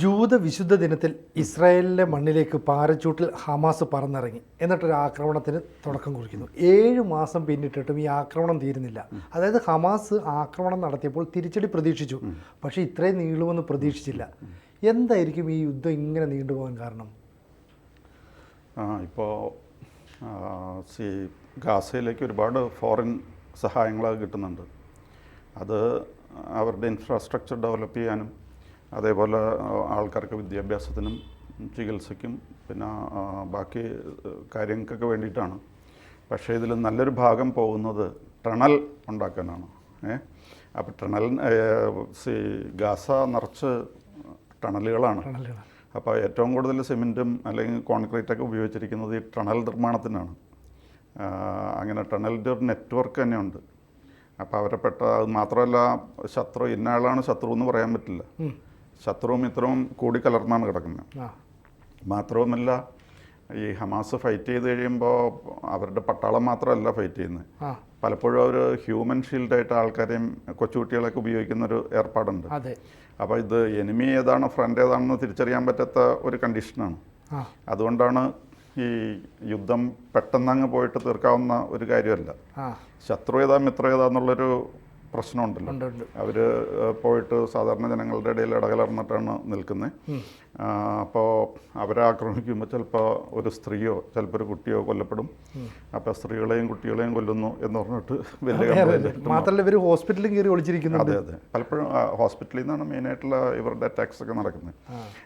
ജൂത വിശുദ്ധ ദിനത്തിൽ ഇസ്രായേലിലെ മണ്ണിലേക്ക് പാരച്ചൂട്ടിൽ ഹമാസ് പറന്നിറങ്ങി. എന്നിട്ടൊരു ആക്രമണത്തിന് തുടക്കം കുറിക്കുന്നു. ഏഴ് മാസം പിന്നിട്ടിട്ടും ഈ ആക്രമണം തീരുന്നില്ല. അതായത് ഹമാസ് ആക്രമണം നടത്തിയപ്പോൾ തിരിച്ചടി പ്രതീക്ഷിച്ചു. പക്ഷേ ഇത്രയും നീളുമെന്ന് പ്രതീക്ഷിച്ചില്ല. എന്തായിരിക്കും ഈ യുദ്ധം ഇങ്ങനെ നീണ്ടുപോകാൻ കാരണം? ആ ഇപ്പോൾ സി ഗാസയിലേക്ക് ഒരുപാട് ഫോറിൻ സഹായങ്ങളൊക്കെ കിട്ടുന്നുണ്ട്. അത് അവരുടെ ഇൻഫ്രാസ്ട്രക്ചർ ഡെവലപ്പ് ചെയ്യാനും അതേപോലെ ആൾക്കാർക്ക് വിദ്യാഭ്യാസത്തിനും ചികിത്സയ്ക്കും പിന്നെ ബാക്കി കാര്യങ്ങൾക്കൊക്കെ വേണ്ടിയിട്ടാണ്. പക്ഷേ ഇതിൽ നല്ലൊരു ഭാഗം പോകുന്നത് ടണൽ ഉണ്ടാക്കാനാണ്. ഏ? അപ്പോൾ ടണൽ സി ഗാസ നിറച്ച് ടണലുകളാണ്. അപ്പോൾ ഏറ്റവും കൂടുതൽ സിമെന്റും അല്ലെങ്കിൽ കോൺക്രീറ്റൊക്കെ ഉപയോഗിച്ചിരിക്കുന്നത് ഈ ടണൽ നിർമ്മാണത്തിനാണ്. അങ്ങനെ ടണലിന്റെ ഒരു നെറ്റ്വർക്ക് തന്നെയുണ്ട്. അപ്പോൾ അവരെ പെട്ട അത് മാത്രമല്ല ശത്രു ഇന്നയാളാണ് ശത്രു എന്ന് പറയാൻ പറ്റില്ല. ശത്രുവും മിത്രവും കൂടി കലർന്നാണ് കിടക്കുന്നത്. മാത്രവുമല്ല ഈ ഹമാസ് ഫൈറ്റ് ചെയ്ത് കഴിയുമ്പോൾ അവരുടെ പട്ടാളം മാത്രമല്ല ഫൈറ്റ് ചെയ്യുന്നത്. പലപ്പോഴും അവർ ഹ്യൂമൻ ഷീൽഡായിട്ട് ആൾക്കാരെയും കൊച്ചുകുട്ടികളൊക്കെ ഉപയോഗിക്കുന്ന ഒരു ഏർപ്പാടുണ്ട് അപ്പോൾ ഇത് എനിമി ഏതാണ് ഫ്രണ്ട് ഏതാണെന്ന് തിരിച്ചറിയാൻ പറ്റാത്ത ഒരു കണ്ടീഷനാണ് അതുകൊണ്ടാണ് ഈ യുദ്ധം പെട്ടെന്ന് അങ്ങ് പോയിട്ട് തീർക്കാവുന്ന ഒരു കാര്യമല്ല. ശത്രു ഏതാ മിത്രം ഏതാ എന്നുള്ളൊരു പ്രശ്നമുണ്ടല്ലോ. അവർ പോയിട്ട് സാധാരണ ജനങ്ങളുടെ ഇടയിൽ ഇടകലർന്നിട്ടാണ് നിൽക്കുന്നത് അപ്പോൾ അവരെ ആക്രമിക്കുമ്പോൾ ചിലപ്പോൾ ഒരു സ്ത്രീയോ ചിലപ്പോൾ ഒരു കുട്ടിയോ കൊല്ലപ്പെടും. അപ്പോൾ സ്ത്രീകളെയും കുട്ടികളെയും കൊല്ലുന്നു എന്ന് പറഞ്ഞിട്ട് വലിയ മാത്രമല്ല ഇവർ ഹോസ്പിറ്റലിൽ കയറി ഒളിച്ചിരിക്കുന്നുണ്ട്. അതെ അതെ. പലപ്പോഴും ഹോസ്പിറ്റലിൽ നിന്നാണ് മെയിനായിട്ടുള്ള ഇവരുടെ അറ്റാക്സ് ഒക്കെ നടക്കുന്നത്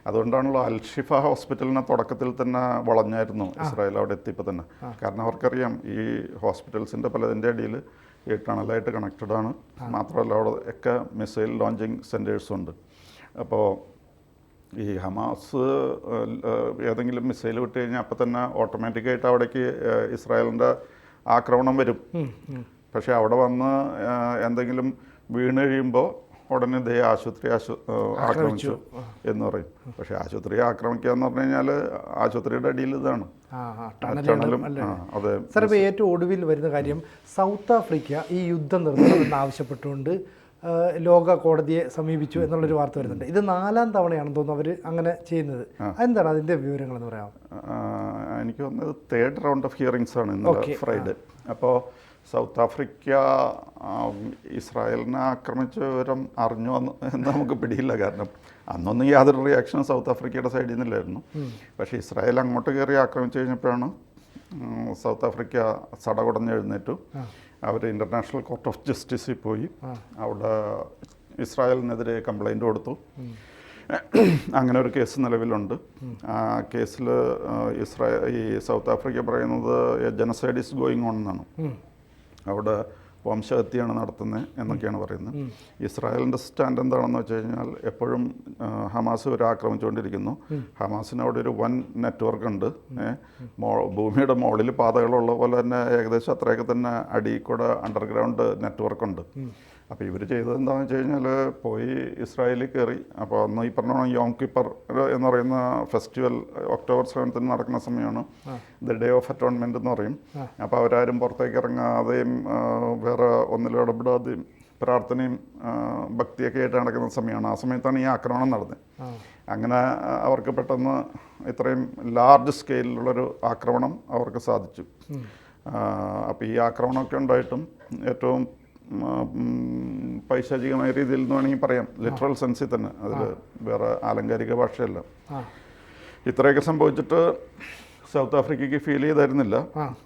അതുകൊണ്ടാണല്ലോ അൽഷിഫ ഹോസ്പിറ്റലിനെ തുടക്കത്തിൽ തന്നെ വളഞ്ഞായിരുന്നു ഇസ്രായേൽ അവിടെ എത്തിയപ്പോൾ തന്നെ. കാരണം അവർക്കറിയാം ഈ ഹോസ്പിറ്റൽസിന്റെ പലതിന്റെ അടിയിൽ ഈ ടണലായിട്ട് കണക്റ്റഡ് ആണ് മാത്രമല്ല അവിടെ ഒക്കെ മിസൈൽ ലോഞ്ചിങ് സെന്റേഴ്സും ഉണ്ട് അപ്പോൾ ഈ ഹമാസ് ഏതെങ്കിലും മിസൈൽ വിട്ട് കഴിഞ്ഞാൽ അപ്പം തന്നെ ഓട്ടോമാറ്റിക്കായിട്ട് അവിടേക്ക് ഇസ്രായേലിന്റെ ആക്രമണം വരും. പക്ഷേ അവിടെ വന്ന് എന്തെങ്കിലും വീണ് കഴിയുമ്പോൾ ഉടനെ ദേ ആശുപത്രി ആശു ആക്രമിച്ചു എന്ന് പറയും. പക്ഷെ ആശുപത്രി ആക്രമിക്കുക എന്ന് പറഞ്ഞു കഴിഞ്ഞാൽ ആശുപത്രിയുടെ അടിയിൽ ഇതാണ്. അതെ. സാർ ഇപ്പോൾ ഏറ്റവും ഒടുവിൽ വരുന്ന കാര്യം സൗത്ത് ആഫ്രിക്ക ഈ യുദ്ധം നിർത്തണമെന്ന് ആവശ്യപ്പെട്ടുകൊണ്ട് ലോക കോടതിയെ സമീപിച്ചു എന്നുള്ളൊരു വാർത്ത വരുന്നുണ്ട്. ഇത് നാലാം തവണയാണെന്ന് തോന്നുന്നു അവർ അങ്ങനെ ചെയ്യുന്നത്. എന്താണ് അതിന്റെ വിവരങ്ങളെന്ന് പറയാം എനിക്ക് തോന്നുന്നത് തേർഡ് റൗണ്ട് ഓഫ് ഹിയറിങ്സ് ആണ് ഇന്നലെ ഫ്രൈഡേ അപ്പോൾ സൗത്ത് ആഫ്രിക്ക ഇസ്രായേലിനെ ആക്രമിച്ച വിവരം അറിഞ്ഞു എന്ന് നമുക്ക് പിടിയില്ല. കാരണം അന്നൊന്നും യാതൊരു റിയാക്ഷനും സൗത്ത് ആഫ്രിക്കയുടെ സൈഡിൽ നിന്നില്ലായിരുന്നു പക്ഷേ ഇസ്രായേൽ അങ്ങോട്ട് കയറി ആക്രമിച്ചു കഴിഞ്ഞപ്പോഴാണ് സൗത്ത് ആഫ്രിക്ക സടകുടഞ്ഞ് എഴുന്നേറ്റു. അവർ ഇന്റർനാഷണൽ കോർട്ട് ഓഫ് ജസ്റ്റിസിൽ പോയി. അവിടെ ഇസ്രായേലിനെതിരെ കംപ്ലൈന്റ് കൊടുത്തു. അങ്ങനെ ഒരു കേസ് നിലവിലുണ്ട്. ആ കേസിൽ ഇസ്രായേൽ ഈ സൗത്ത് ആഫ്രിക്ക പറയുന്നത് ജനസൈഡ് ഇസ് ഗോയിങ് ഓൺ എന്നാണ്. അവിടെ വംശഹത്യയാണ് നടത്തുന്നത് എന്നൊക്കെയാണ് പറയുന്നത്. ഇസ്രായേലിന്റെ സ്റ്റാൻഡ് എന്താണെന്ന് വെച്ച് കഴിഞ്ഞാൽ എപ്പോഴും ഹമാസ് ഇവരെ ആക്രമിച്ചുകൊണ്ടിരിക്കുന്നു. ഹമാസിന് അവിടെ ഒരു വൻ നെറ്റ്വർക്ക് ഉണ്ട്. ഭൂമിയുടെ മുകളിൽ പാതകളുള്ള പോലെ തന്നെ ഏകദേശം അത്രയൊക്കെ തന്നെ അടിയിൽ കൂടെ അണ്ടർഗ്രൗണ്ട് നെറ്റ്വർക്ക് ഉണ്ട്. അപ്പോൾ ഇവർ ചെയ്തത് എന്താണെന്ന് വെച്ച് കഴിഞ്ഞാൽ പോയി ഇസ്രായേലിൽ കയറി അപ്പോൾ അന്ന് ഈ പറഞ്ഞ യോം കിപ്പർ എന്ന് പറയുന്ന ഫെസ്റ്റിവൽ ഒക്ടോബർ സെവൻത്തിന് നടക്കുന്ന സമയമാണ്. ദ ഡേ ഓഫ് അറ്റോൺമെന്റ് എന്ന് പറയും. അപ്പോൾ അവരാരും പുറത്തേക്ക് ഇറങ്ങാതെയും വേറെ ഒന്നിലും ഇടപെടാതെയും പ്രാർത്ഥനയും ഭക്തിയൊക്കെ ആയിട്ട് നടക്കുന്ന സമയമാണ്. ആ സമയത്താണ് ഈ ആക്രമണം നടന്നത്. അങ്ങനെ അവർക്ക് പെട്ടെന്ന് ഇത്രയും ലാർജ് സ്കെയിലിലുള്ളൊരു ആക്രമണം അവർക്ക് സാധിച്ചു. അപ്പോൾ ഈ ആക്രമണമൊക്കെ ഉണ്ടായിട്ടും ഏറ്റവും പൈശാചികമായ രീതിയിൽ എന്ന് വേണമെങ്കിൽ പറയാം. ലിറ്ററൽ സെൻസിൽ തന്നെ. അതിൽ വേറെ ആലങ്കാരിക ഭാഷയല്ല. ഇത്രയൊക്കെ സംഭവിച്ചിട്ട് സൗത്ത് ആഫ്രിക്കയ്ക്ക് ഫീൽ ചെയ്തായിരുന്നില്ല.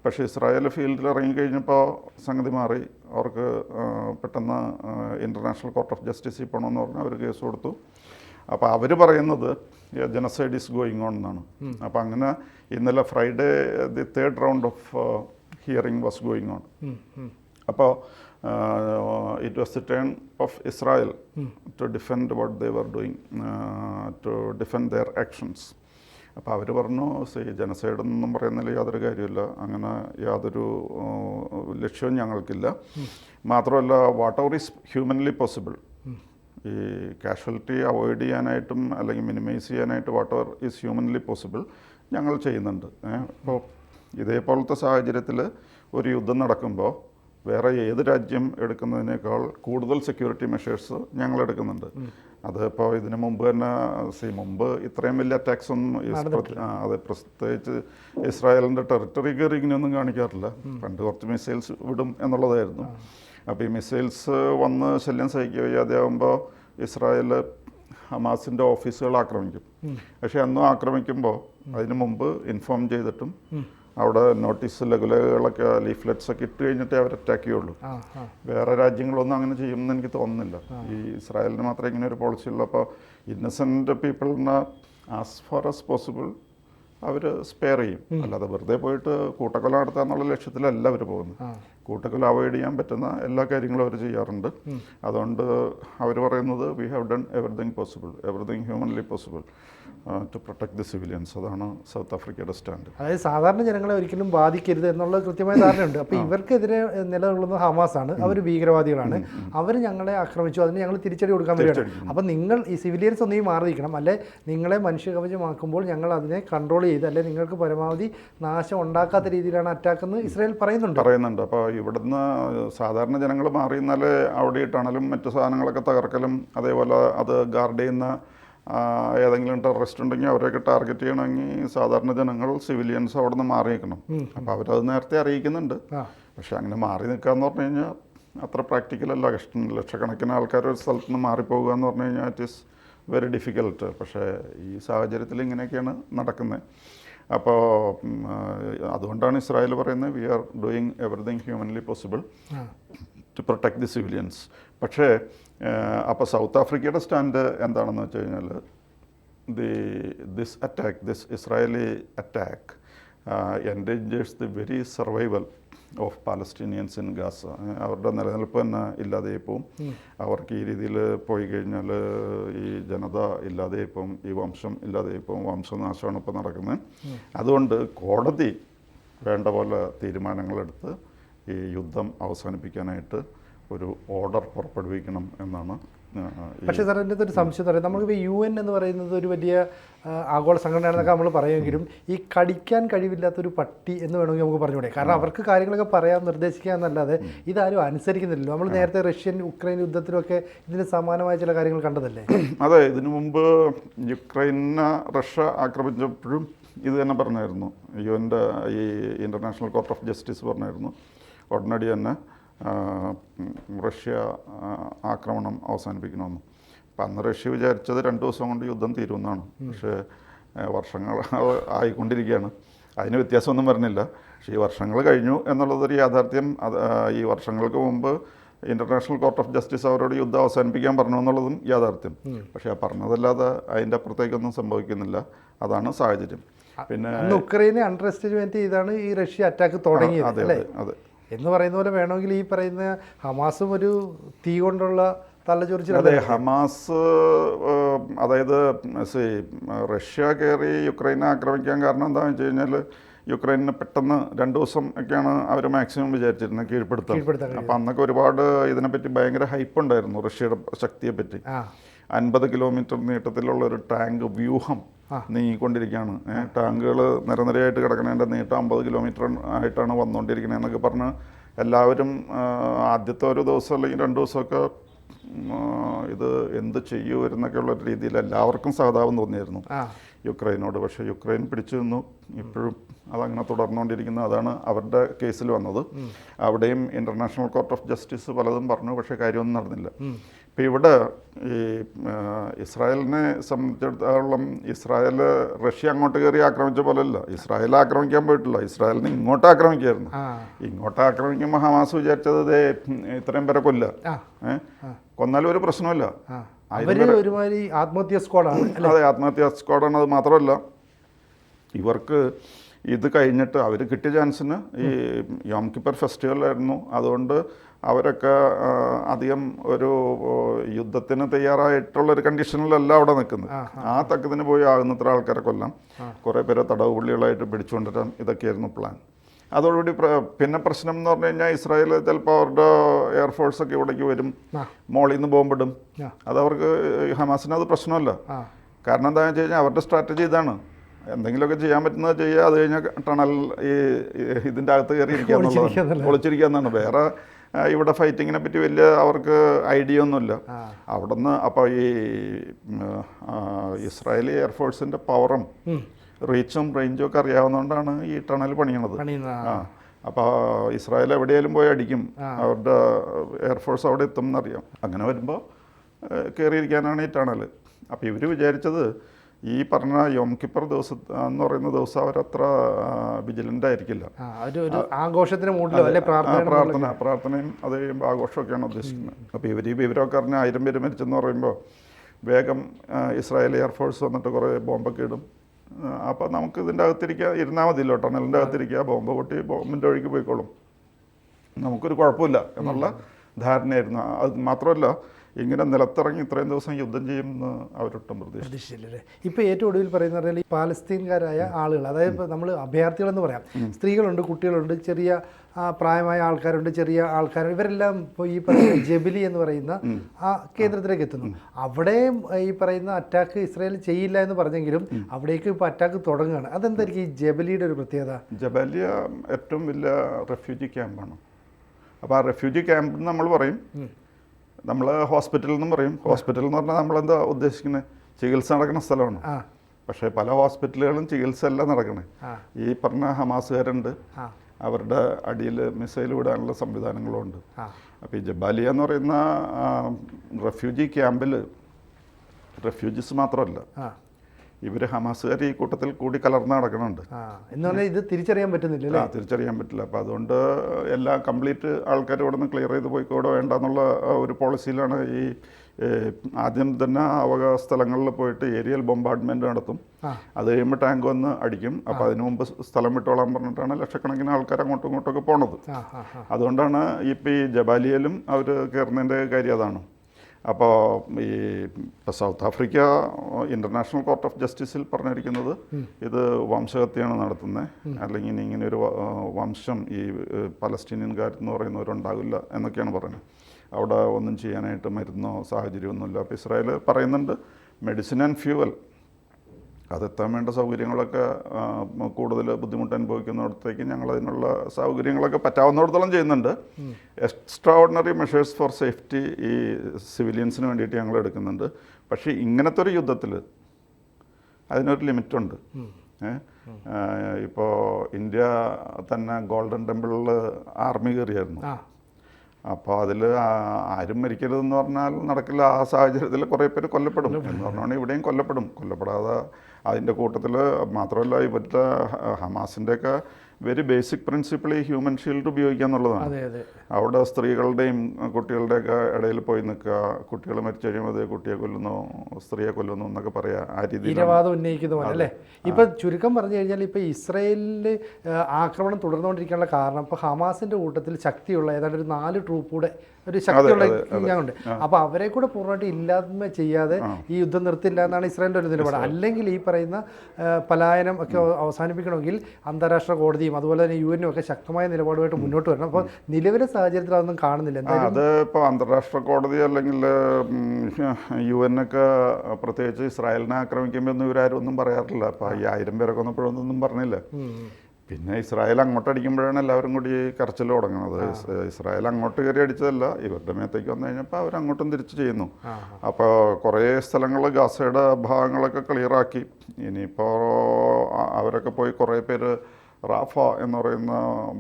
പക്ഷേ ഇസ്രായേൽ ഫീൽഡിൽ ഇറങ്ങിക്കഴിഞ്ഞപ്പോൾ സംഗതി മാറി. അവർക്ക് പെട്ടെന്ന് ഇന്റർനാഷണൽ കോർട്ട് ഓഫ് ജസ്റ്റിസിൽ പോകണമെന്ന് പറഞ്ഞാൽ അവർ കേസ് കൊടുത്തു. അപ്പോൾ അവർ പറയുന്നത് ജനസൈഡ് ഈസ് ഗോയിങ് ഓൺ എന്നാണ്. അപ്പോൾ അങ്ങനെ ഇന്നലെ Friday the third round of hearing was going on. അപ്പോൾ it was the turn of Israel to defend what they were doing to defend their actions അപ്പോൾ അവർ പറഞ്ഞു ജനസൈഡ് എന്നൊന്നും പറയുന്നതിൽ യാതൊരു കാര്യമില്ല അങ്ങനെ യാതൊരു ലക്ഷ്യവും ഞങ്ങൾക്കില്ല. മാത്രമല്ല what ever is humanly possible ഈ കാഷ്വാലിറ്റി അവോയ്ഡ് ചെയ്യാനായിട്ടും അല്ലെങ്കിൽ മിനിമൈസ് ചെയ്യാനായിട്ട് what ever is humanly possible ഞങ്ങൾ ചെയ്യുന്നുണ്ട്. ഇപ്പോൾ ഇതേപോലത്തെ സാഹചര്യത്തിൽ ഒരു യുദ്ധം നടക്കുമ്പോൾ വേറെ ഏത് രാജ്യം എടുക്കുന്നതിനേക്കാൾ കൂടുതൽ സെക്യൂരിറ്റി മെഷേഴ്സ് ഞങ്ങൾ എടുക്കുന്നുണ്ട്. അതിപ്പോൾ ഇതിനു മുമ്പ് തന്നെ സി മുമ്പ് ഇത്രയും വലിയ അറ്റാക്സ് ഒന്നും അത് അതെ പ്രത്യേകിച്ച് ഇസ്രായേലിന്റെ ടെറിട്ടറി കയറി ഇങ്ങനെയൊന്നും കാണിക്കാറില്ല. പണ്ട് കുറച്ച് മിസൈൽസ് വിടും എന്നുള്ളതായിരുന്നു. അപ്പോൾ ഈ മിസൈൽസ് വന്ന് ശല്യം സഹിക്കുക വയ്യാതെ ആകുമ്പോൾ ഇസ്രായേൽ ഹമാസിന്റെ ഓഫീസുകൾ ആക്രമിക്കും പക്ഷേ അന്നും ആക്രമിക്കുമ്പോൾ അതിനു മുമ്പ് ഇൻഫോം ചെയ്തിട്ടും അവിടെ നോട്ടീസ് ലഘുലേഖകളൊക്കെ ലീഫ്ലെറ്റ്സ് ഒക്കെ ഇട്ട് കഴിഞ്ഞിട്ടേ അവർ അറ്റാക്ക് ചെയ്യുള്ളൂ. വേറെ രാജ്യങ്ങളൊന്നും അങ്ങനെ ചെയ്യുമെന്ന് എനിക്ക് തോന്നുന്നില്ല. ഈ ഇസ്രായേലിന് മാത്രമേ ഇങ്ങനെ ഒരു പോളിസി ഉള്ളൂ. അപ്പോൾ ഇന്നസെന്റ് പീപ്പിളിനെ ആസ് ഫാർ ആസ് പോസിബിൾ അവർ സ്പെയർ ചെയ്യും. അല്ലാതെ വെറുതെ പോയിട്ട് കൂട്ടക്കൊല നടത്തുക എന്നുള്ള ലക്ഷ്യത്തിലല്ല അവർ പോകുന്നത്. കൂട്ടക്കൊല അവോയ്ഡ് ചെയ്യാൻ പറ്റുന്ന എല്ലാ കാര്യങ്ങളും അവർ ചെയ്യാറുണ്ട്. അതുകൊണ്ട് അവർ പറയുന്നത് we have done everything possible everything humanly possible to protect the civilians അതാണ് സൗത്ത് ആഫ്രിക്കയുടെ സ്റ്റാൻഡ്. അതായത് സാധാരണ ജനങ്ങളെ ഒരിക്കലും ബാധിക്കരുത് എന്നുള്ള കൃത്യമായ ധാരണയുണ്ട്. അപ്പോൾ ഇവർക്കെതിരെ നിലകൊള്ളുന്നത് ആണ് അവർ ഭീകരവാദികളാണ്. അവർ ഞങ്ങളെ ആക്രമിച്ചു. അതിന് ഞങ്ങൾ തിരിച്ചടി കൊടുക്കാൻ വേണ്ടി അപ്പോൾ നിങ്ങൾ ഈ സിവിലിയൻസ് ഒന്നും ഈ മാറി നിൽക്കണം അല്ലെ നിങ്ങളെ മനുഷ്യകവചമാക്കുമ്പോൾ ഞങ്ങൾ അതിനെ കൺട്രോൾ ചെയ്ത് അല്ലെ നിങ്ങൾക്ക് പരമാവധി നാശം ഉണ്ടാക്കാത്ത രീതിയിലാണ് അറ്റാക്ക് എന്ന് ഇസ്രായേൽ പറയുന്നുണ്ട്. പറയുന്നുണ്ട്. അപ്പോൾ ഇവിടുന്ന് സാധാരണ ജനങ്ങൾ മാറി എന്നാൽ അവിടെ ടണലും മറ്റു സാധനങ്ങളൊക്കെ തകർക്കലും അതേപോലെ അത് ഗാർഡ് ചെയ്യുന്ന ഏതെങ്കിലും ടെററിസ്റ്റ് ഉണ്ടെങ്കിൽ അവരെയൊക്കെ ടാർഗറ്റ് ചെയ്യണമെങ്കിൽ സാധാരണ ജനങ്ങൾ സിവിലിയൻസ് അവിടെ നിന്ന് മാറി നിൽക്കണം അപ്പോൾ അവരത് നേരത്തെ അറിയിക്കുന്നുണ്ട്. പക്ഷേ പക്ഷെ അങ്ങനെ മാറി നിൽക്കുക എന്ന് പറഞ്ഞു കഴിഞ്ഞാൽ അത്ര പ്രാക്ടിക്കൽ അല്ല. കഷ്ടം ലക്ഷക്കണക്കിന് ആൾക്കാർ ഒരു സ്ഥലത്ത് നിന്ന് മാറിപ്പോകുക എന്ന് പറഞ്ഞു കഴിഞ്ഞാൽ ഇറ്റ് ഈസ് വെരി ഡിഫിക്കൽട്ട് പക്ഷേ ഈ സാഹചര്യത്തിൽ ഇങ്ങനെയൊക്കെയാണ് നടക്കുന്നത്. അപ്പോൾ അതുകൊണ്ടാണ് ഇസ്രായേൽ പറയുന്നത് we are doing everything humanly possible to protect the civilians പക്ഷേ അപ്പോൾ സൗത്ത് ആഫ്രിക്കയുടെ സ്റ്റാൻഡ് എന്താണെന്ന് വെച്ച് കഴിഞ്ഞാൽ the this attack this Israeli attack endangers the very survival of Palestinians in Gaza. അവരുടെ നിലനിൽപ്പ് തന്നെ ഇല്ലാതെ ഇപ്പം അവർക്ക് ഈ രീതിയിൽ പോയി കഴിഞ്ഞാൽ ഈ ജനത ഇല്ലാതെ ഇപ്പം ഈ വംശം ഇല്ലാതെ ഇപ്പം വംശനാശമാണ് ഇപ്പോൾ നടക്കുന്നത്. അതുകൊണ്ട് കോടതി വേണ്ട പോലെ തീരുമാനങ്ങളെടുത്ത് ഈ യുദ്ധം അവസാനിപ്പിക്കാനായിട്ട് ഒരു ഓർഡർ പുറപ്പെടുവിക്കണം എന്നാണ് പക്ഷേ സാർ എന്റെ ഒരു സംശയം പറയാം നമുക്കിപ്പോൾ യു എൻ എന്ന് പറയുന്നത് ഒരു വലിയ ആഗോള സംഘടനയാണെന്നൊക്കെ നമ്മൾ പറയുമെങ്കിലും ഈ കടിക്കാൻ കഴിവില്ലാത്തൊരു പട്ടി എന്ന് വേണമെങ്കിൽ നമുക്ക് പറഞ്ഞുകൂടെ? കാരണം അവർക്ക് കാര്യങ്ങളൊക്കെ പറയാൻ നിർദ്ദേശിക്കുക എന്നല്ലാതെ ഇതാരും അനുസരിക്കുന്നില്ലല്ലോ. നമ്മൾ നേരത്തെ റഷ്യൻ ഉക്രൈൻ യുദ്ധത്തിലൊക്കെ ഇതിന് സമാനമായ ചില കാര്യങ്ങൾ കണ്ടതല്ലേ? അതെ ഇതിനു മുമ്പ് യുക്രൈനെ റഷ്യ ആക്രമിച്ചപ്പോഴും ഇത് തന്നെ പറഞ്ഞായിരുന്നു. യു എന്റെ ഈ ഇന്റർനാഷണൽ കോർട്ട് ഓഫ് ജസ്റ്റിസ് പറഞ്ഞായിരുന്നു. ഉടനടി തന്നെ റഷ്യ ആക്രമണം അവസാനിപ്പിക്കണമെന്ന്. അപ്പം അന്ന് റഷ്യ വിചാരിച്ചത് രണ്ട് ദിവസം കൊണ്ട് യുദ്ധം തീരുമെന്നാണ്. പക്ഷേ വർഷങ്ങൾ ആയിക്കൊണ്ടിരിക്കുകയാണ്. അതിന് വ്യത്യാസമൊന്നും വരുന്നില്ല. പക്ഷേ ഈ വർഷങ്ങൾ കഴിഞ്ഞു എന്നുള്ളതൊരു യാഥാർത്ഥ്യം. ഈ വർഷങ്ങൾക്ക് മുമ്പ് ഇന്റർനാഷണൽ കോർട്ട് ഓഫ് ജസ്റ്റിസ് അവരോട് യുദ്ധം അവസാനിപ്പിക്കാൻ പറഞ്ഞു എന്നുള്ളതും യാഥാർത്ഥ്യം. പക്ഷേ ആ പറഞ്ഞതല്ലാതെ അതിന്റെ അപ്പുറത്തേക്കൊന്നും സംഭവിക്കുന്നില്ല. അതാണ് സാഹചര്യം. പിന്നെ ഉക്രൈനെ അണ്ടർ എസ്റ്റിമേറ്റ് ചെയ്താണ് ഈ റഷ്യ അറ്റാക്ക് തുടങ്ങിയത് അതെ അതെ. എന്ന് പറയുന്ന പോലെ വേണമെങ്കിൽ ഈ പറയുന്ന ഹമാസും ഒരു തീ കൊണ്ടുള്ള തള്ളച്ചൊറിച്ചിൽ അതെ ഹമാസ് അതായത് സി റഷ്യ കയറി യുക്രൈനെ ആക്രമിക്കാൻ കാരണം എന്താണെന്ന് വെച്ച് കഴിഞ്ഞാൽ യുക്രൈനിന് പെട്ടെന്ന് രണ്ട് ദിവസം ഒക്കെയാണ് അവർ മാക്സിമം വിചാരിച്ചിരുന്നത് കീഴ്പ്പെടുത്താൻ. കീഴ്പ്പെടുത്താൻ അപ്പം അന്നൊക്കെ ഒരുപാട് ഇതിനെപ്പറ്റി ഭയങ്കര ഹൈപ്പ് ഉണ്ടായിരുന്നു റഷ്യയുടെ ശക്തിയെപ്പറ്റി. അൻപത് കിലോമീറ്റർ നീട്ടത്തിലുള്ള ഒരു ടാങ്ക് വ്യൂഹം. നീങ്ങിക്കൊണ്ടിരിക്കുകയാണ്. ടാങ്കുകൾ നിരനിരയായിട്ട് കിടക്കണതിന്റെ നീട്ടം അമ്പത് കിലോമീറ്റർ ആയിട്ടാണ് വന്നുകൊണ്ടിരിക്കുന്നത് എന്നൊക്കെ പറഞ്ഞ് എല്ലാവരും ആദ്യത്തെ ഒരു ദിവസം അല്ലെങ്കിൽ രണ്ട് ദിവസമൊക്കെ ഇത് എന്ത് ചെയ്യൂ എന്നൊക്കെ ഉള്ള രീതിയിൽ എല്ലാവർക്കും സഹതാപം തോന്നിയായിരുന്നു. യുക്രൈനോട്. പക്ഷേ യുക്രൈൻ പിടിച്ചു നിന്നു. ഇപ്പോഴും അതങ്ങനെ തുടർന്നുകൊണ്ടിരിക്കുന്നു. അതാണ് അവരുടെ കേസിൽ വന്നത്. അവിടെയും ഇന്റർനാഷണൽ കോർട്ട് ഓഫ് ജസ്റ്റിസ് പലതും പറഞ്ഞു. പക്ഷേ കാര്യമൊന്നും നടന്നില്ല. ഇപ്പം ഇവിടെ ഈ ഇസ്രായേലിനെ സംബന്ധിച്ചിടത്തോളം ഇസ്രായേൽ റഷ്യ അങ്ങോട്ട് കയറി ആക്രമിച്ച പോലെയല്ല ഇസ്രായേൽ ആക്രമിക്കാൻ പോയിട്ടില്ല. ഇസ്രായേലിനെ ഇങ്ങോട്ട് ആക്രമിക്കായിരുന്നു. ഇങ്ങോട്ട് ആക്രമിക്കുമ്പോൾ ഹമാസ് വിചാരിച്ചത് ഇതേ ഇത്രയും പേരെ കൊല്ല കൊന്നാലും ഒരു പ്രശ്നമില്ല ഒരുമാതിരി ആത്മഹത്യ സ്ക്വാഡാണ് അതെ ആത്മഹത്യാ സ്ക്വാഡാണ് അത് മാത്രമല്ല ഇവർക്ക് ഇത് കഴിഞ്ഞിട്ട് അവർ കിട്ടിയ ചാൻസിന് ഈ യോം കിപ്പർ ഫെസ്റ്റിവൽ ആയിരുന്നു. അതുകൊണ്ട് അവരൊക്കെ അധികം ഒരു യുദ്ധത്തിന് തയ്യാറായിട്ടുള്ള ഒരു കണ്ടീഷനിലല്ല അവിടെ നിൽക്കുന്നത്. ആ തക്കത്തിന് പോയി ആകുന്നത്ര ആൾക്കാരെ കൊല്ലാം. കുറേ പേരെ തടവ് പുള്ളികളായിട്ട് പിടിച്ചുകൊണ്ടിരാൻ ഇതൊക്കെയായിരുന്നു പ്ലാൻ അതോടുകൂടി പിന്നെ പ്രശ്നം എന്ന് പറഞ്ഞു കഴിഞ്ഞാൽ ഇസ്രായേൽ ചിലപ്പോൾ അവരുടെ എയർഫോഴ്സൊക്കെ ഇവിടേക്ക് വരും. മോളിൽ നിന്ന് ബോംബിടും ആ. അതവർക്ക് ഹമാസിന് അത് പ്രശ്നമല്ല. കാരണം എന്താണെന്ന് വെച്ച് കഴിഞ്ഞാൽ അവരുടെ സ്ട്രാറ്റജി ഇതാണ്. എന്തെങ്കിലുമൊക്കെ ചെയ്യാൻ പറ്റുന്നത് ചെയ്യുക അത് കഴിഞ്ഞാൽ ടണൽ ഈ ഇതിന്റെ അകത്ത് കയറി ഇരിക്കുക ഒളിച്ചിരിക്കുക എന്നാണ്. വേറെ ഇവിടെ ഫൈറ്റിങ്ങിനെ പറ്റി വലിയ അവർക്ക് ഐഡിയ ഒന്നുമില്ല. അവിടുന്ന് അപ്പോൾ ഈ ഇസ്രായേലി എയർഫോഴ്സിന്റെ പവറും റീച്ചും റേഞ്ചും ഒക്കെ അറിയാവുന്നതുകൊണ്ടാണ് ഈ ടണൽ പണിയണത്. ആ. അപ്പോൾ ഇസ്രായേൽ എവിടെയെങ്കിലും പോയി അടിക്കും. അവരുടെ എയർഫോഴ്സ് അവിടെ എത്തും എന്നറിയാം അങ്ങനെ വരുമ്പോൾ കയറിയിരിക്കാനാണ് ഈ ടണൽ അപ്പോൾ ഇവർ വിചാരിച്ചത് ഈ പറഞ്ഞ യോംകിപ്പർ ദിവസം എന്ന് പറയുന്ന ദിവസം അവരത്ര വിജിലന്റ് ആയിരിക്കില്ല. ആഘോഷത്തിന് പ്രാർത്ഥന പ്രാർത്ഥനയും അത് കഴിയുമ്പോൾ ആഘോഷമൊക്കെയാണ് ഉദ്ദേശിക്കുന്നത്. അപ്പോൾ ഇവർ ഈ വിവരമൊക്കെ അറിഞ്ഞ ആയിരം പേര് മരിച്ചെന്ന് പറയുമ്പോൾ വേഗം ഇസ്രായേൽ എയർഫോഴ്സ് വന്നിട്ട് കുറേ ബോംബൊക്കെ ഇടും. അപ്പോൾ നമുക്ക് ഇതിന്റെ അകത്തിരിക്കുക ഇരുന്നാൽ മതിയല്ലോ ടണലിന്റെ അകത്തിരിക്കുക ബോംബ് പൊട്ടി ബോംബിന്റെ വഴിക്ക് പോയിക്കോളും. നമുക്കൊരു കുഴപ്പമില്ല എന്നുള്ള ധാരണയായിരുന്നു. അത് മാത്രമല്ല ഇങ്ങനെ നിലത്തിറങ്ങി ഇത്രയും ദിവസം യുദ്ധം ചെയ്യുമെന്ന് അവരൊട്ടും പ്രതീക്ഷിച്ചു പ്രതീക്ഷിച്ചില്ലേ. ഇപ്പൊ ഏറ്റവും ഒടുവിൽ പറയുന്ന പറഞ്ഞാൽ ഈ പാലസ്തീൻകാരായ ആളുകൾ അതായത് ഇപ്പോൾ നമ്മൾ അഭയാർത്ഥികളെന്ന് പറയാം. സ്ത്രീകളുണ്ട് കുട്ടികളുണ്ട് ചെറിയ പ്രായമായ ആൾക്കാരുണ്ട് ചെറിയ ആൾക്കാർ ഇവരെല്ലാം ഇപ്പോൾ ഈ പറയുന്ന ജബിലി എന്ന് പറയുന്ന ആ കേന്ദ്രത്തിലേക്ക് എത്തുന്നു. അവിടെയും ഈ പറയുന്ന അറ്റാക്ക് ഇസ്രായേൽ ചെയ്യില്ല എന്ന് പറഞ്ഞെങ്കിലും അവിടേക്ക് ഇപ്പോൾ അറ്റാക്ക് തുടങ്ങുകയാണ്. അതെന്തായിരിക്കും ഈ ജബലിയുടെ ഒരു പ്രത്യേകത? ജബലിയ ഏറ്റവും വലിയ റെഫ്യൂജി ക്യാമ്പാണ് അപ്പോൾ ആ റെഫ്യൂജി ക്യാമ്പ് നമ്മൾ പറയും നമ്മൾ ഹോസ്പിറ്റൽ എന്ന് പറയും. ഹോസ്പിറ്റൽ എന്ന് പറഞ്ഞാൽ നമ്മളെന്താ ഉദ്ദേശിക്കുന്നത് ചികിത്സ നടക്കുന്ന സ്ഥലമാണ്. പക്ഷേ പല ഹോസ്പിറ്റലുകളും ചികിത്സ അല്ല നടക്കണേ ഈ പറഞ്ഞ ഹമാസുകാരുണ്ട്. അവരുടെ അടിയിൽ മിസൈൽ വിടാനുള്ള സംവിധാനങ്ങളും ഉണ്ട് ആ. അപ്പോൾ ഈ ജബാലിയ എന്ന് പറയുന്ന റെഫ്യൂജി ക്യാമ്പിൽ റെഫ്യൂജീസ് മാത്രമല്ല ഇവർ ഹമാസുകാർ ഈ കൂട്ടത്തിൽ കൂടി കലർന്ന് നടക്കുന്നുണ്ട് എന്ന് പറഞ്ഞാൽ ഇത് തിരിച്ചറിയാൻ പറ്റുന്നില്ല ആ തിരിച്ചറിയാൻ പറ്റില്ല. അപ്പോൾ അതുകൊണ്ട് എല്ലാ കംപ്ലീറ്റ് ആൾക്കാർ ഇവിടെ നിന്ന് ക്ലിയർ ചെയ്ത് പോയിക്കോടെ വേണ്ട എന്നുള്ള ഒരു പോളിസിയിലാണ് ഈ ആദ്യം തന്നെ അവകാശ സ്ഥലങ്ങളിൽ പോയിട്ട് ഏരിയൽ ബോംബാർഡ്മെന്റ് നടത്തും. അത് കഴിയുമ്പോൾ ടാങ്ക് വന്ന് അടിക്കും. അപ്പോൾ അതിനു മുമ്പ് സ്ഥലം വിട്ടോളാൻ പറഞ്ഞിട്ടാണ് ലക്ഷക്കണക്കിന് ആൾക്കാർ അങ്ങോട്ടും ഇങ്ങോട്ടൊക്കെ പോണത്. ആ ആ ആ. അതുകൊണ്ടാണ് ഇപ്പോൾ ഈ ജബാലിയയിലും അവർ കയറുന്നതിന്റെ കാര്യം അതാണ്. അപ്പോൾ ഈ ഇപ്പോൾ South Africa international court of ജസ്റ്റിസിൽ പറഞ്ഞിരിക്കുന്നത് ഇത് വംശഹത്യയാണ് നടത്തുന്നത് അല്ലെങ്കിൽ ഇങ്ങനെ ഒരു വംശം ഈ പലസ്റ്റീനിയൻകാരെന്ന് പറയുന്നവരുണ്ടാകില്ല എന്നൊക്കെയാണ് പറയുന്നത്. അവിടെ ഒന്നും ചെയ്യാനായിട്ട് മരുന്നോ സാഹചര്യമൊന്നുമില്ല. അപ്പോൾ ഇസ്രായേൽ പറയുന്നുണ്ട് മെഡിസിൻ ആൻഡ് ഫ്യൂവൽ അതെത്താൻ വേണ്ട സൗകര്യങ്ങളൊക്കെ കൂടുതൽ ബുദ്ധിമുട്ട് അനുഭവിക്കുന്നിടത്തേക്ക് ഞങ്ങൾ അതിനുള്ള സൗകര്യങ്ങളൊക്കെ പറ്റാവുന്നിടത്തോളം ചെയ്യുന്നുണ്ട്. Extraordinary measures for safety ഈ സിവിലിയൻസിന് വേണ്ടിയിട്ട് ഞങ്ങൾ എടുക്കുന്നുണ്ട്. പക്ഷേ ഇങ്ങനത്തെ ഒരു യുദ്ധത്തിൽ അതിനൊരു ലിമിറ്റുണ്ട്. ഇപ്പോൾ ഇന്ത്യ തന്നെ ഗോൾഡൻ ടെമ്പിളിൽ ആർമി കയറിയായിരുന്നു. അപ്പോൾ അതിൽ ആരും മരിക്കരുതെന്ന് പറഞ്ഞാൽ നടക്കില്ല. ആ സാഹചര്യത്തിൽ കുറേ പേര് കൊല്ലപ്പെടും എന്ന് പറഞ്ഞാൽ ഇവിടെയും കൊല്ലപ്പെടും. കൊല്ലപ്പെടാതെ അതിന്റെ കൂട്ടത്തിൽ മാത്രമല്ല ഇവരുടെ ഹമാസിന്റെയൊക്കെ വെരി ബേസിക് പ്രിൻസിപ്പിൾ ഈ ഹ്യൂമൻ ഷീൽഡ് ഉപയോഗിക്കുക എന്നുള്ളതാണ്. അവിടെ സ്ത്രീകളുടെയും കുട്ടികളുടെയൊക്കെ ഇടയിൽ പോയി നിൽക്കുക കുട്ടികൾ മരിച്ചു കഴിയുമ്പോൾ കുട്ടിയെ കൊല്ലുന്നു സ്ത്രീയെ കൊല്ലുന്നു എന്നൊക്കെ പറയാം ആ രീതിയിൽ ഇരവാദം ഉന്നയിക്കുന്ന അല്ലേ ഇപ്പം ചുരുക്കം പറഞ്ഞു കഴിഞ്ഞാൽ ഇപ്പം ഇസ്രയേലിൽ ആക്രമണം തുടർന്നുകൊണ്ടിരിക്കാനുള്ള കാരണം ഇപ്പോൾ ഹമാസിന്റെ കൂട്ടത്തിൽ ശക്തിയുള്ള ഏതാണ്ട് ഒരു നാല് ട്രൂപ്പ് കൂടെ ഒരു ശക്തിയുള്ള ഞങ്ങളുണ്ട് അപ്പൊ അവരെ കൂടെ പൂർണമായിട്ട് ഇല്ലായ്മ ചെയ്യാതെ ഈ യുദ്ധം നിർത്തില്ല എന്നാണ് ഇസ്രായേലിന്റെ ഒരു നിലപാട്. അല്ലെങ്കിൽ ഈ പറയുന്ന പലായനം ഒക്കെ അവസാനിപ്പിക്കണമെങ്കിൽ അന്താരാഷ്ട്ര കോടതിയും അതുപോലെ തന്നെ യു എനും ഒക്കെ ശക്തമായ നിലപാടുമായിട്ട് മുന്നോട്ട് വരണം. അപ്പോൾ നിലവിലെ സാഹചര്യത്തിൽ അതൊന്നും കാണുന്നില്ല. അത് ഇപ്പോൾ അന്താരാഷ്ട്ര കോടതി അല്ലെങ്കിൽ യു എൻ ഒക്കെ പ്രത്യേകിച്ച് ഇസ്രായേലിനെ ആക്രമിക്കുമ്പോൾ ഒന്നും ഇവരാരും ഒന്നും പറയാറില്ല. അപ്പോൾ ഈ ആയിരം പേരൊക്കെ വന്നപ്പോഴൊന്നും പറഞ്ഞില്ല. പിന്നെ ഇസ്രായേൽ അങ്ങോട്ട് അടിക്കുമ്പോഴാണ് എല്ലാവരും കൂടി കരച്ചിൽ തുടങ്ങുന്നത്. ഇസ്രായേൽ അങ്ങോട്ട് കയറി അടിച്ചതല്ല ഇവരുടെ മേത്തേക്ക് വന്നു കഴിഞ്ഞപ്പോൾ അവർ അങ്ങോട്ടും തിരിച്ചു ചെയ്യുന്നു. അപ്പോൾ കുറേ സ്ഥലങ്ങൾ ഗാസയുടെ ഭാഗങ്ങളൊക്കെ ക്ലിയറാക്കി ഇനിയിപ്പോൾ അവരൊക്കെ പോയി കുറേ പേര് റാഫ എന്ന് പറയുന്ന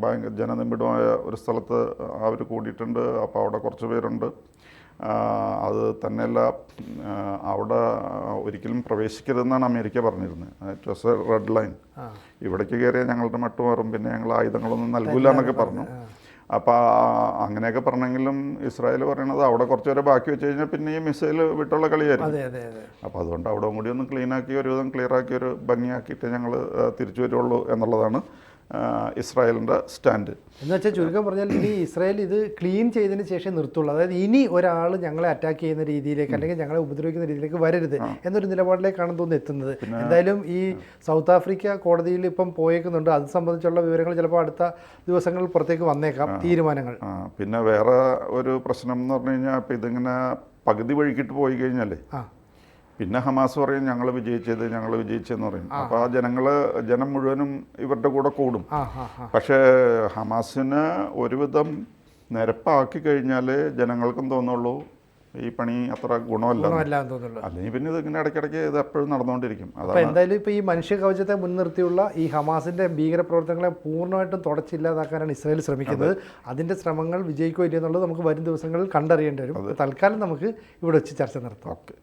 ഭയങ്കര ജനനിബിഡമായ ഒരു സ്ഥലത്ത് അവർ കൂടിയിട്ടുണ്ട്. അപ്പോൾ അവിടെ കുറച്ച് പേരുണ്ട്. അത് തന്നെയല്ല അവിടെ ഒരിക്കലും പ്രവേശിക്കരുതെന്നാണ് അമേരിക്ക പറഞ്ഞിരുന്നത് it was a red line ഇവിടേക്ക് കയറിയാൽ ഞങ്ങളുടെ മട്ടുമാറും. പിന്നെ ഞങ്ങൾ ആയുധങ്ങളൊന്നും നൽകില്ല എന്നൊക്കെ പറഞ്ഞു. അപ്പോൾ അങ്ങനെയൊക്കെ പറഞ്ഞെങ്കിലും ഇസ്രായേൽ പറയണത് അവിടെ കുറച്ച് വരെ ബാക്കി വെച്ച് കഴിഞ്ഞാൽ പിന്നെ ഈ മിസൈൽ വിട്ടുള്ള കളിയായിരുന്നു അപ്പോൾ അതുകൊണ്ട് അവിടെ കൂടി ഒന്ന് ക്ലീനാക്കി ഒരുവിധം ക്ലിയറാക്കി ഒരു ഭംഗിയാക്കിയിട്ട് ഞങ്ങൾ തിരിച്ചു വരുള്ളൂ എന്നുള്ളതാണ്. ഇസ്രായേലിന്റെ സ്റ്റാൻഡ്. എന്ന് വെച്ചാൽ ചുരുക്കം പറഞ്ഞാൽ ഇനി ഇസ്രായേൽ ഇത് ക്ലീൻ ചെയ്തതിന് ശേഷം നിർത്തുള്ളൂ. അതായത് ഇനി ഒരാൾ ഞങ്ങളെ അറ്റാക്ക് ചെയ്യുന്ന രീതിയിലേക്ക് അല്ലെങ്കിൽ ഞങ്ങളെ ഉപദ്രവിക്കുന്ന രീതിയിലേക്ക് വരരുത് എന്നൊരു നിലപാടിലേക്കാണ് തോന്നുന്നു എത്തുന്നത്. എന്തായാലും ഈ സൗത്ത് ആഫ്രിക്ക കോടതിയിൽ ഇപ്പം പോയേക്കുന്നുണ്ട്. അത് സംബന്ധിച്ചുള്ള വിവരങ്ങൾ ചിലപ്പോൾ അടുത്ത ദിവസങ്ങളിൽ പുറത്തേക്ക് വന്നേക്കാം. തീരുമാനങ്ങൾ. പിന്നെ വേറെ ഒരു പ്രശ്നം എന്ന് പറഞ്ഞു കഴിഞ്ഞാൽ ഇപ്പം ഇതിങ്ങനെ പകുതി വഴിക്കിട്ട് പോയി കഴിഞ്ഞാലേ പിന്നെ ഹമാസ് പറയും ഞങ്ങൾ വിജയിച്ചത് ഞങ്ങൾ വിജയിച്ചെന്ന് പറയും. അപ്പോൾ ആ ജനങ്ങൾ ജനം മുഴുവനും ഇവരുടെ കൂടെ കൂടും. പക്ഷേ ഹമാസിന് ഒരുവിധം നിരപ്പാക്കി കഴിഞ്ഞാൽ ജനങ്ങൾക്കും തോന്നുള്ളൂ ഈ പണി അത്ര ഗുണമല്ല. അല്ലെങ്കിൽ പിന്നെ ഇത് ഇങ്ങനെ ഇടയ്ക്കിടയ്ക്ക് ഇത് എപ്പോഴും നടന്നുകൊണ്ടിരിക്കും. എന്തായാലും ഇപ്പോൾ ഈ മനുഷ്യ കവചത്തെ മുൻനിർത്തിയുള്ള ഈ ഹമാസിന്റെ ഭീകരപ്രവർത്തനങ്ങളെ പൂർണമായിട്ടും തുടച്ചില്ലാതാക്കാനാണ് ഇസ്രായേൽ ശ്രമിക്കുന്നത്. അതിന്റെ ശ്രമങ്ങൾ വിജയിക്കോ ഇല്ലയെന്നുള്ളത് നമുക്ക് വരും ദിവസങ്ങളിൽ കണ്ടറിയേണ്ടി വരും. തൽക്കാലം നമുക്ക് ഇവിടെ വെച്ച് ചർച്ച നടത്താം ഓക്കെ.